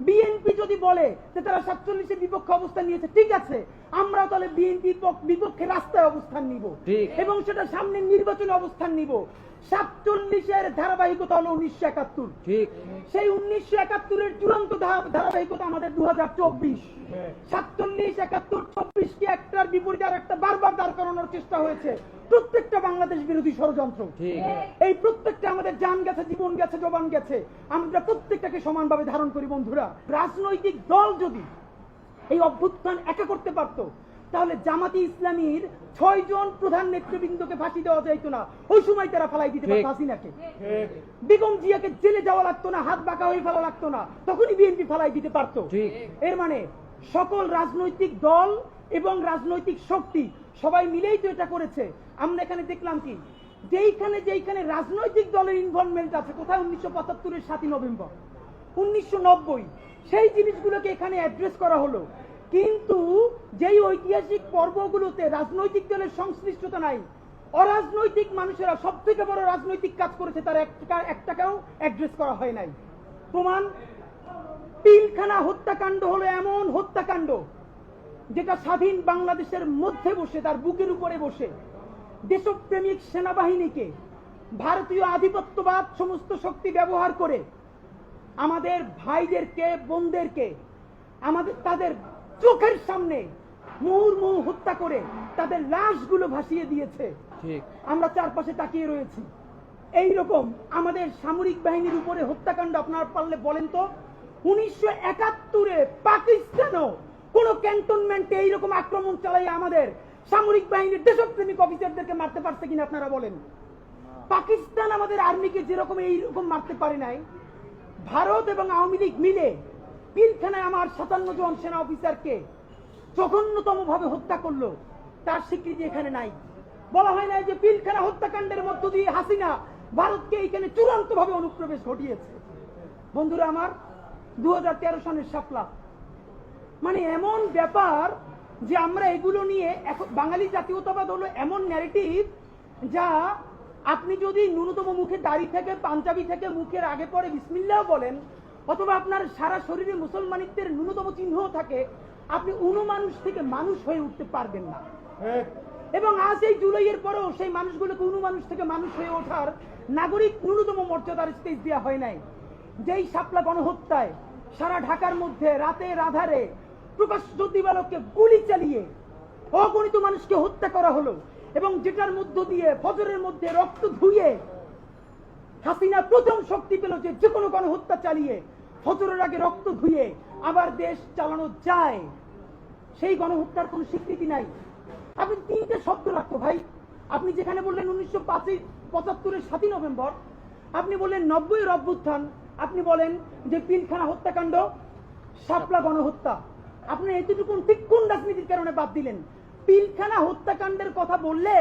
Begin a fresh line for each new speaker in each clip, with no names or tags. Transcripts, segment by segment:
BNP যদি বলে যে তারা সাতচল্লিশের বিপক্ষে অবস্থান নিয়েছে ঠিক আছে আমরা তাহলে বিএনপি বিপক্ষে রাস্তায় অবস্থান নিব এবং সেটা সামনে নির্বাচনে অবস্থান নিব। সাতচল্লিশের ধারাবাহিকতা হলো উনিশশো একাত্তর।
ঠিক।
সেই উনিশশো একাত্তরের চূড়ান্ত ধারাবাহিকতা আমাদের দু হাজার চব্বিশ। সাতচল্লিশ একাত্তর চব্বিশ কে একটার বিপরীতে আর একটা বারবার দাঁড় করানোর চেষ্টা হয়েছে। প্রত্যেকটা বাংলাদেশ বিরোধী ষড়যন্ত্র।
ঠিক।
এই প্রত্যেকটা আমাদের জান গেছে জীবন গেছে জবান গেছে। আমরা প্রত্যেকটাকে সমানভাবে ধারণ করি বন্ধুরা। রাজনৈতিক দল যদি এই অভ্যুত্থান একা করতে পারতো তাহলে জামাতি ইসলামীর ছয় জন প্রধান নেতৃবৃন্দকে ফাঁসি দেওয়া যাইতো না। ওই সময় তারা ফালাই দিতে পারতো
ঠিক।
হাসিনাকে। বেগম জিয়াকে জেলে যাওয়া লাগতো না হাত বাঁকা হয়ে ফেলা লাগতো না। তখনই বিএনপি ফালাই দিতে পারতো।
ঠিক।
এর মানে সকল রাজনৈতিক দল এবং রাজনৈতিক শক্তি সবাই মিলেই তো এটা করেছে। আমরা এখানে দেখলাম কি? যেইখানে যেইখানে রাজনৈতিক দলের ইনভলভমেন্ট আছে কোথায় উনিশশো পঁচাত্তরের সাতই নভেম্বর? উনিশশো নব্বই। সেই জিনিসগুলোকে এখানে অ্যাড্রেস করা হলো। কিন্তু যেই ঐতিহাসিক পর্বগুলোতে রাজনৈতিক দলের সংশ্লিষ্টতা নাই, অরাজনৈতিক মানুষেরা সব থেকে বড় রাজনৈতিক কাজ করেছে তার একটা, একটাকেও অ্যাড্রেস করা হয় নাই। প্রমাণ, পিলখানা হত্যাকাণ্ড হলো এমন হত্যাকাণ্ড যেটা স্বাধীন বাংলাদেশের মধ্যে বসে, তার বুকের উপরে বসে দেশপ্রেমিক সেনাবাহিনীকে ভারতীয় আধিপত্যবাদ সমস্ত শক্তি ব্যবহার করে আমাদের ভাইদেরকে, বোনদেরকে, আমাদের, তাদের চোখের সামনে মুহুর্মুহু হত্যা করে তাদের লাশগুলো ভাসিয়ে দিয়েছে।
ঠিক।
আমরা চারপাশে তাকিয়ে রয়েছি। এই রকম আমাদের সামরিক বাহিনীর উপরে হত্যাকাণ্ড আপনার পারলে বলেন তো উনিশশো একাত্তরে পাকিস্তানও কোন ক্যান্টনমেন্টে এইরকম আক্রমণ চালাই আমাদের সামরিক বাহিনীর দেশপ্রেমিক অফিসারদেরকে মারতে পারছে কিনা আপনারা বলেন? পাকিস্তান আমাদের আর্মিকে যেরকম এইরকম মারতে পারে নাই ভারত এবং আওয়ামী লীগ মিলে পিলখানায় আমার সাতান্ন জন সেনা অফিসারকে জঘন্যতম ভাবে হত্যা করল। তার স্বীকৃতি এখানে নাই। বলা হয় নাই যে পিলখানা হত্যাকাণ্ডের মধ্য দিয়ে হাসিনা ভারতকে এইখানে চূড়ান্ত ভাবে অনুপ্রবেশ ঘটিয়েছে। বন্ধুরা আমার দু সনের সাপলা মানে এমন ব্যাপার যে আমরা এগুলো নিয়ে এখন বাঙালি জাতীয়তাবাদ হলো এমন ন্যারেটিভ যা আপনি যদি ন্যূনতম মুখে দাড়ি থেকে, পাঞ্জাবি থেকে মুখের আগে পরে বিসমিল্লাও বলেন অথবা আপনার সারা শরীরে মুসলমানিত্বের ন্যূনতম চিহ্ন থাকে আপনি মানুষ থেকে মানুষ হয়ে উঠতে পারবেন না। এবং আজ এই জুলাইয়ের পরেও সেই মানুষগুলোকে মানুষ থেকে মানুষ হয়ে ওঠার নাগরিক ন্যূনতম মর্যাদার স্পেস দেওয়া হয় নাই। যেই সাপলা গণহত্যায় সারা ঢাকার মধ্যে রাতে রাধারে প্রকাশ জ্যোতিবালককে গুলি চালিয়ে অগণিত মানুষকে হত্যা করা হলো এবং যেটার মধ্য দিয়ে ফজরের মধ্যে রক্ত ধুয়ে হাসিনা প্রথম শক্তি পেল যে যে কোনো গণহত্যা চালিয়ে ফজরের আগে রক্ত ধুয়ে আবার দেশ চালানো যায়। সেই গণহত্যার কোনো স্বীকৃতি নাই। আপনি তিনটে শব্দ রাখতো ভাই। আপনি যেখানে বললেন উনিশশো পাঁচই পঁচাত্তরের সাতই নভেম্বর, আপনি বললেন নব্বই অভ্যুত্থান, আপনি বলেন যে পিলখানা হত্যাকাণ্ড, শাপলা গণহত্যা। আপনি এতটুকু ঠিক কোন রাজনীতির কারণে বাদ দিলেন? পিলখানা হত্যাকাণ্ডের কথা বললে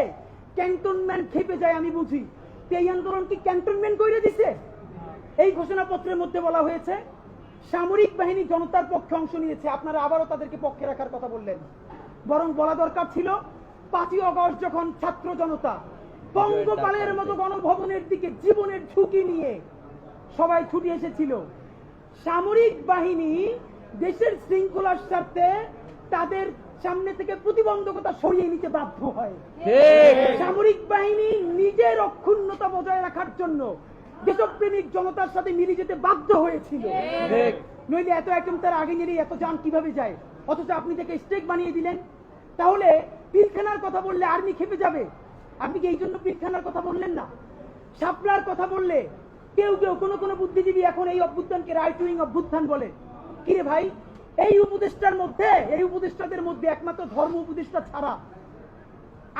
ক্যান্টনমেন্ট খেপে যায় আমি বুঝি। এই আন্দোলন কি ক্যান্টনমেন্ট করে দিছে? এই ঘোষণাপত্রের মধ্যে বলা হয়েছে সামরিক বাহিনী জনতার পক্ষে অংশ নিয়েছে। আপনারা আবারও তাদেরকে পক্ষে রাখার কথা বললেন। বরং বলা দরকার ছিল পাঁচই অগস্ট যখন ছাত্র জনতা পঙ্গপালের মতো গণভবনের দিকে জীবনের ঝুঁকি নিয়ে সবাই ছুটে এসেছিল সামরিক বাহিনী দেশের শৃঙ্খলার স্বার্থে তাদের সামনে থেকে প্রতিবন্ধকতা সরিয়ে নিতে বাধ্য হয়। সামরিক বাহিনী নিজের অক্ষুণ্ণতা বজায় রাখার জন্য দেশপ্রেমিক জনতার সাথে মিলে যেতে বাধ্য হয়েছিল।
ঠিক।
নইলে এত একদম তার আগে নিয়ে এত যান কীভাবে যায়? অথচ আপনি তাকে স্টেক বানিয়ে দিলেন। তাহলে পিলখানার কথা বললে আর্মি খেপে যাবে। আপনি কি এই জন্য পিলখানার কথা বললেন না? শাপলার কথা বললে কেউ কেউ কোনো কোনো বুদ্ধিজীবী এখন এই অভ্যুত্থানকে রাইট উইং অভ্যুত্থান বলে। কিরে ভাই? এই উপদেষ্টার মধ্যে এই উপদেষ্টাদের মধ্যে একমাত্র ধর্ম উপদেষ্টা ছাড়া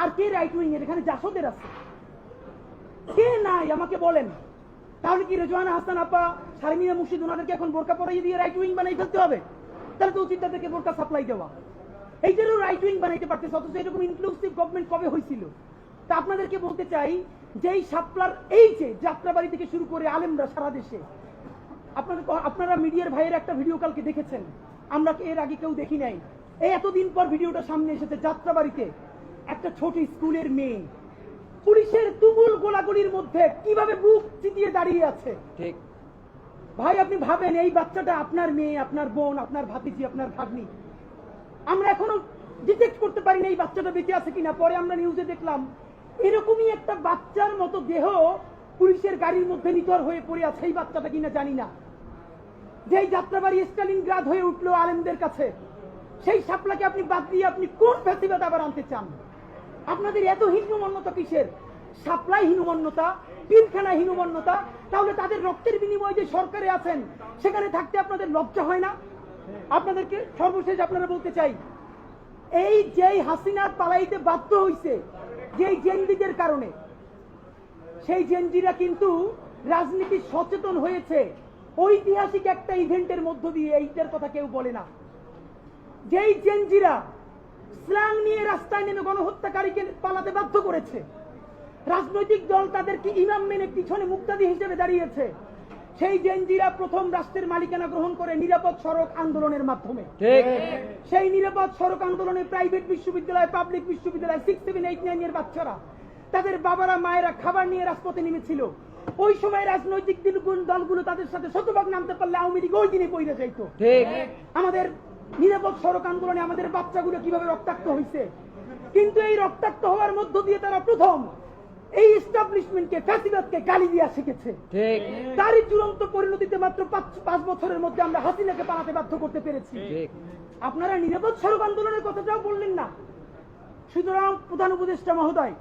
আর কে রাইট উইং এর? এখানে জাসদের আছে। কে নাই? আমাকে বলেন। তাহলে কি রেজওয়ানা হাসান আপা শারমিনা মুর্শিদ ওনাদেরকে এখন বোরকা পরাইয়ে দিয়ে রাইট উইং বানাই ফেলতে হবে? তাহলে তো উচিত তাদেরকে বোরকা সাপ্লাই দেওয়া। এইটারও রাইট উইং বানাইতে পারতেছে, অথচ এরকম ইনক্লুসিভ গভর্নমেন্ট কবে হয়েছিল তা আপনাদেরকে বলতে চাই যে এই সাপলার, এই যে যাত্রাবাড়ি থেকে শুরু করে আলেমরা সারা দেশে আপনাদের আপনারা মিডিয়ার ভাইয়ের একটা ভিডিও কালকে দেখেছেন? আমরা এর আগে কেউ দেখি নাই। এই এতদিন পর ভিডিওটা সামনে এসেছে যাত্রাবাড়িতে। একটা ছোট স্কুলের মেয়ে পুলিশের তুমুল গোলাগুলির মধ্যে কীভাবে বুক চিতিয়ে দাঁড়িয়ে আছে?
ঠিক।
ভাই আপনি ভাবেন এই বাচ্চাটা আপনার মেয়ে আপনার বোন আপনার ভাতিজি আপনার ভাগ্নি। আমরা এখনও ডিটেক্ট করতে পারি না এই বাচ্চাটা বেঁচে আছে কিনা। পরে আমরা নিউজে দেখলাম এরকমই একটা বাচ্চার মতো দেহ পুলিশের গাড়ির মধ্যে নিথর হয়ে পড়ে আছে এই বাচ্চাটা কিনা জানি না। যেই যাত্রাবাড়ি স্টালিন গ্রাদ হয়ে উঠল আলেমদের কাছে সেই সাপলাকে আপনি বাদ দিয়ে আপনি কোন ফ্যাসিবাদ আবার আনতে চান? আপনাদের এত হীনমন্যতা কিসের? সাপ্লাই হীনমন্যতা, পিলখানা হীনমন্যতা, তাহলে তাদের রক্তের বিনিময়ে যে সরকারে আছেন, সেখানে থাকতে আপনাদের লজ্জা হয় না? আপনাদেরকে সর্বশেষ আপনারা বলতে চাই, এই যেই হাসিনার পালাইতে বাধ্য হইছে, যেই জেনজিদের কারণে, সেই জেনজিরা কিন্তু রাজনীতি সচেতন হয়েছে। ঐতিহাসিক একটা ইভেন্টের মধ্য দিয়ে এইটার কথা কেউ বলে না। যেই জেনজিরা স্ল্যাং নিয়ে রাস্তায় নেমে গণহত্যাকারীকে পালাতে বাধ্য করেছে। রাজনৈতিক দল তাদেরকে ইমাম মেনে পিছনে মুক্তাদি হিসেবে দাঁড়িয়েছে। সেই জেনজিরা প্রথম রাষ্ট্রের মালিকানা গ্রহণ করে নিরাপদ সড়ক আন্দোলনের মাধ্যমে। সেই নিরাপদ সড়ক আন্দোলনে প্রাইভেট বিশ্ববিদ্যালয় পাবলিক বিশ্ববিদ্যালয় সিক্স সেভেন এইট নাইন এর বাচ্চারা তাদের বাবারা মায়েরা খাবার নিয়ে রাজপথে নেমেছিল। ওই সময় রাজনৈতিক দিলগুলো- তাদের সাথে শতভাগ নামতে পারলে আওয়ামী লীগ ওই দিনে পইরে যাইতো। আমাদের নিরাপদ সড়ক আন্দোলনে আমাদের বাচ্চাগুলো কীভাবে রক্তাক্ত হয়েছে? কিন্তু এই রক্তাক্ত হওয়ার মধ্য দিয়ে তারা প্রথম এই এস্টাবলিশমেন্টকে ফ্যাসিবাদকে গালি দিয়া শিখেছে। তারই চূড়ান্ত পরিণতিতে মাত্র পাঁচ পাঁচ বছরের মধ্যে আমরা হাসিনাকে পালাতে বাধ্য করতে পেরেছি। আপনারা নিরাপদ সড়ক আন্দোলনের কথাটাও বললেন না। সুতরাং প্রধান উপদেষ্টা মহোদয়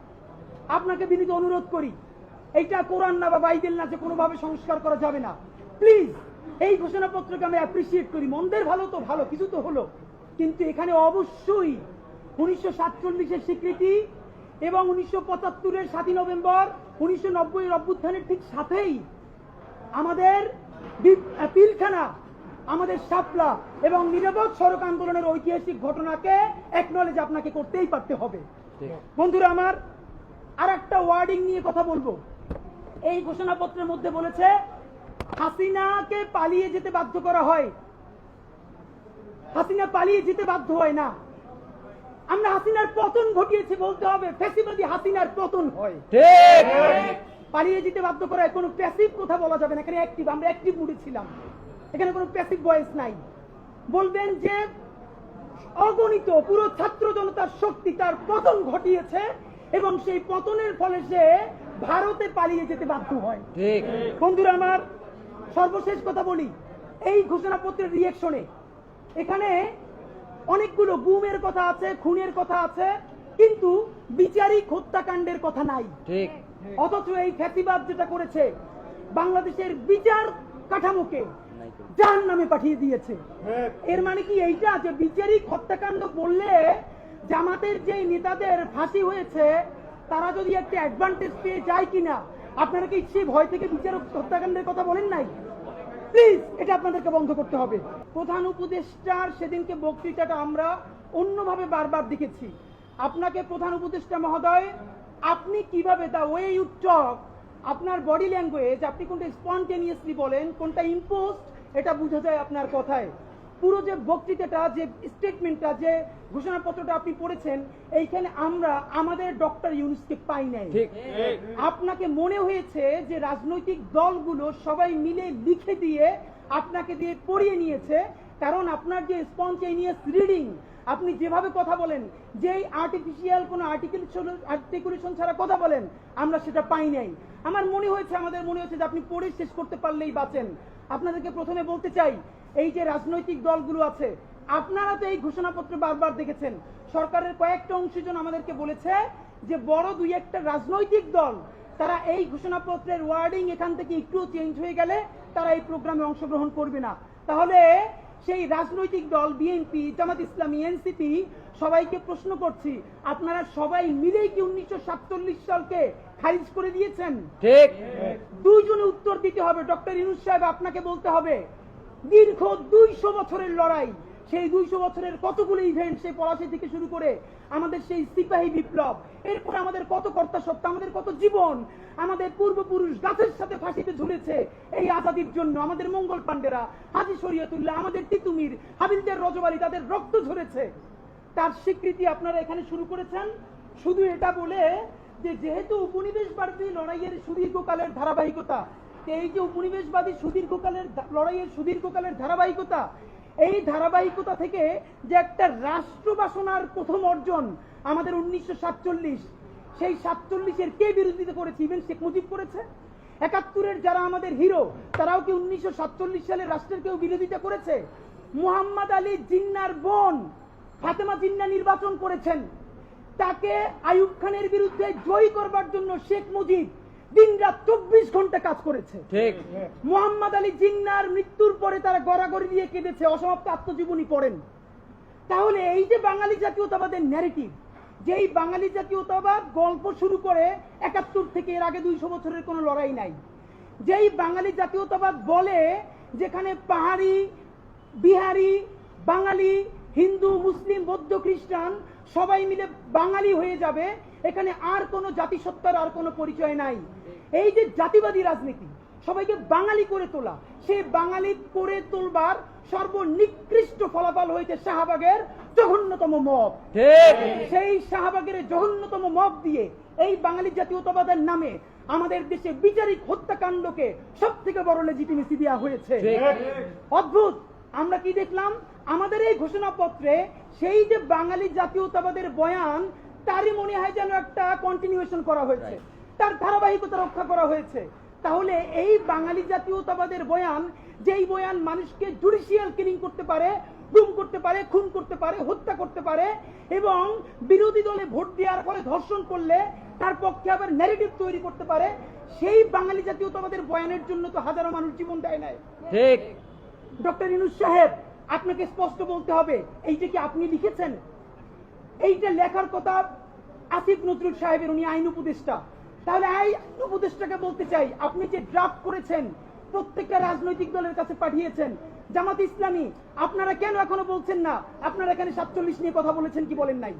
আপনাকে বিনীত অনুরোধ করি এইটা কোরআন না বা বাইবেল না যে কোনোভাবে সংস্কার করা যাবে না। প্লিজ এই ঘোষণাপত্রকে আমি অ্যাপ্রিসিয়েট করি। মন্দের ভালো তো ভালো কিছু তো হলো। কিন্তু এখানে অবশ্যই উনিশশো সাতচল্লিশের স্বীকৃতি এবং উনিশশো পঁচাত্তরের সাতই নভেম্বর উনিশশো নব্বই অভ্যুত্থানের ঠিক সাথেই আমাদের পিলখানা আমাদের শাপলা এবং নিরাপদ সড়ক আন্দোলনের ঐতিহাসিক ঘটনাকে একনলেজ আপনাকে করতেই পারতে হবে। বন্ধুরা আমার আর একটা ওয়ার্ডিং নিয়ে কথা বলব। এই ঘোষণাপত্রের মধ্যে বলেছে হাসিনাকে পালিয়ে যেতে বাধ্য করা হয়। হাসিনা পালিয়ে যেতে বাধ্য হয় না। আমরা হাসিনার পতন ঘটিয়েছি বলতে হবে ফ্যাসিবাদী হাসিনার পতন হয়।
ঠিক।
পালিয়ে যেতে বাধ্য করায় কোনো প্যাসিভ কথা বলা যাবে না এখানে অ্যাক্টিভ আমরা অ্যাক্টিভ মুডে ছিলাম। এখানে কোনো প্যাসিভ ভয়েস নাই। বলবেন যে অগণিত পুরো ছাত্র জনতার শক্তি তার পতন ঘটিয়েছে এবং সেই পতনের ফলে সে ভারতে পালিয়ে যেতে বাধ্য হয়।
ঠিক।
বন্ধুরা আমার সর্বশেষ কথা বলি এই ঘোষণাপত্রের রিয়েকশনে এখানে অনেকগুলো গুমের কথা আছে খুনের কথা আছে কিন্তু বিচারিক হত্যাকাণ্ডের কথা নাই।
ঠিক।
অথচ এই খ্যাতিবাদ যেটা করেছে বাংলাদেশের বিচার কাঠামোকে যার নামে পাঠিয়ে দিয়েছে। এর মানে কি এইটা? যে বিচারিক হত্যাকাণ্ড বললে জামাতের যে নেতাদের ফাঁসি হয়েছে তারা যদি একটা অ্যাডভান্টেজ পেয়ে যায় কিনা আপনারা কি সেই ভয় থেকে বিচারক হত্যাকাণ্ডের কথা বলেন নাই? প্লিজ এটা আপনাদেরকে বন্ধ করতে হবে। প্রধান উপদেষ্টার সেদিনকে বক্তৃতাটা আমরা অন্যভাবে বারবার দেখেছি। আপনাকে প্রধান উপদেষ্টা মহোদয়, আপনি কীভাবে দা ওয়ে ইউ টক আপনার বডি ল্যাঙ্গুয়েজ আপনি কোনটা স্পন্টেনিয়াসলি বলেন, কোনটা ইম্পোস্ট এটা বোঝা যায় আপনার কথায়। পুরো যে বক্তৃতাটা যে স্টেটমেন্টটা যে ঘোষণাপত্রটা আপনি পড়েছেন এইখানে আমরা আমাদের ডক্টর ইউনুসকে পাই নাই। আপনাকে মনে হয়েছে যে রাজনৈতিক দলগুলো সবাই মিলে লিখে দিয়ে আপনাকে দিয়ে পড়িয়ে নিয়েছে? কারণ আপনার যে স্পন্টেনিয়াস রিডিং আপনি যেভাবে কথা বলেন যেই আর্টিফিশিয়াল কোনো আর্টিকেল আর্টিকুলেশন ছাড়া কথা বলেন আমরা সেটা পাই নাই। আমার মনে হয়েছে আমাদের মনে হয়েছে যে আপনি পড়ে শেষ করতে পারলেই বাঁচেন। আপনাদেরকে প্রথমে বলতে চাই এই যে রাজনৈতিক দলগুলো আছে আপনারা তো এই ঘোষণাপত্র বারবার দেখেছেন। সরকারের কয়েকটা অংশজন আমাদেরকে বলেছে যে বড় দুই একটা রাজনৈতিক দল তারা এই ঘোষণাপত্রের ওয়ার্ডিং এখান থেকে একটু চেঞ্জ হয়ে গেলে তারা এই প্রোগ্রামে অংশগ্রহণ করবে না। তাহলে সেই রাজনৈতিক দল বিএনপি জামাত ইসলামী এনসিপি সবাইকে প্রশ্ন করছি আপনারা সবাই মিলেই কি উনিশশো সাতচল্লিশ সালকে খারিজ করে দিয়েছেন?
ঠিক।
দুইজনে উত্তর দিতে হবে। ডক্টর ইনুস সাহেব আপনাকে বলতে হবে। দীর্ঘ দুইশো বছরের লড়াই। সেই দুইশো বছরের কতগুলো ইভেন্ট সেই পলাশি থেকে শুরু করে আমাদের সেই সিপাহী বিপ্লব, এরপর আমাদের কত কর্তা সত্য আমাদের কত জীবন, আমাদের পূর্বপুরুষ গাছের সাথে ফাঁসিতে ঝুলেছে এই আজাদির জন্য। আমাদের মঙ্গল পাণ্ডেরা, হাজি শরিয়তুল্লাহ, আমাদের তিতুমির, হাবিলদের রজবালি তাদের রক্ত ঝরেছে। তার স্বীকৃতি আপনারা এখানে শুরু করেছেন। শুধু এটা বলে যে, যেহেতু উপনিবেশবাদী লড়াইয়ের সুদীর্ঘকালের ধারাবাহিকতা এই যে উপনিবেশবাদী সুদীর্ঘকালের লড়াইয়ের সুদীর্ঘকালের ধারাবাহিকতা, এই ধারাবাহিকতা থেকে যে একটা রাষ্ট্র বাসনার প্রথম অর্জন আমাদের উনিশশো সাতচল্লিশ, সেই সাতচল্লিশের কে বিরোধিতা করেছে? ইভেন শেখ মুজিব করেছে। একাত্তরের যারা আমাদের হিরো, তারাও কি উনিশশো সাতচল্লিশ সালে রাষ্ট্রের কেউ বিরোধিতা করেছে? মুহাম্মদ আলী জিন্নার বোন ফাতেমা জিন্না নির্বাচন করেছেন। তাকে আইয়ুব খানের বিরুদ্ধে জয়ী করবার জন্য শেখ মুজিব দিন রাত চব্বিশ ঘণ্টা কাজ করেছে।
ঠিক।
মোহাম্মদ আলী জিন্নার মৃত্যুর পরে তারা গড়াগড়ি দিয়ে কেঁদেছে অসমাপ্ত আত্মজীবনী পড়েন। তাহলে এই যে বাঙালি জাতীয়তাবাদের ন্যারেটিভ যেই বাঙালি জাতীয়তাবাদ গল্প শুরু করে একাত্তর থেকে এর আগে দুইশো বছরের কোনো লড়াই নাই। যেই বাঙালি জাতীয়তাবাদ বলে যেখানে পাহাড়ি বিহারি বাঙালি হিন্দু মুসলিম বৌদ্ধ খ্রিস্টান সবাই মিলে বাঙালি হয়ে যাবে এখানে আর কোনো জাতিসত্তার আর কোনো পরিচয় নাই। এই যে জাতিবাদী রাজনীতি সবাইকে বাঙালি করে তোলা সেই বাঙালি করে তোলবার সর্বনিকৃষ্ট ফলাফল হয়েছে শাহবাগের জঘন্যতম মব। সেই শাহবাগের জঘন্যতম মব দিয়ে এই বাঙালি জাতীয়তাবাদের নামে আমাদের দেশে বিচারিক হত্যাকাণ্ডকে সব থেকে বড় লেজিটিমেসি দেওয়া হয়েছে। অদ্ভুত! আমরা কি দেখলাম? আমাদের এই ঘোষণাপত্রে সেই যে বাঙালি জাতীয়তাবাদের বয়ান তারই মনে হয় যেন একটা কন্টিনিউশন করা হয়েছে। তার ধারাবাহিকতা রক্ষা করা হয়েছে। তাহলে এই বাঙালি জাতীয়তাবাদের বয়ান যেই বয়ান মানুষকে জুডিশিয়াল কিলিং করতে পারে গুম করতে পারে খুন করতে পারে হত্যা করতে পারে এবং বিরোধী দলে ভোট দেওয়ার পরে ধর্ষণ করলে তার পক্ষে আবার ন্যারেটিভ তৈরি করতে পারে সেই বাঙালি জাতীয়তাবাদের বয়ানের জন্য তো হাজারো মানুষ জীবন দেয় নাই।
ঠিক।
ডক্টর ইনুস সাহেব আপনাকে স্পষ্ট বলতে হবে এইটা কি আপনি লিখেছেন? এইটা লেখার কথা আসিফ নজরুল সাহেবের উনি আইন উপদেষ্টা। তাহলে এই উপদেষ্টাকে বলতে চাই, আপনি যে ড্রাফট করেছেন, প্রত্যেকটা রাজনৈতিক দলের কাছে পাঠিয়েছেন, জামাত ইসলামী, আপনারা কেন এখনও বলছেন না? আপনারা এখানে সাতচল্লিশ নিয়ে কথা বলেছেন কি বলেন নাই?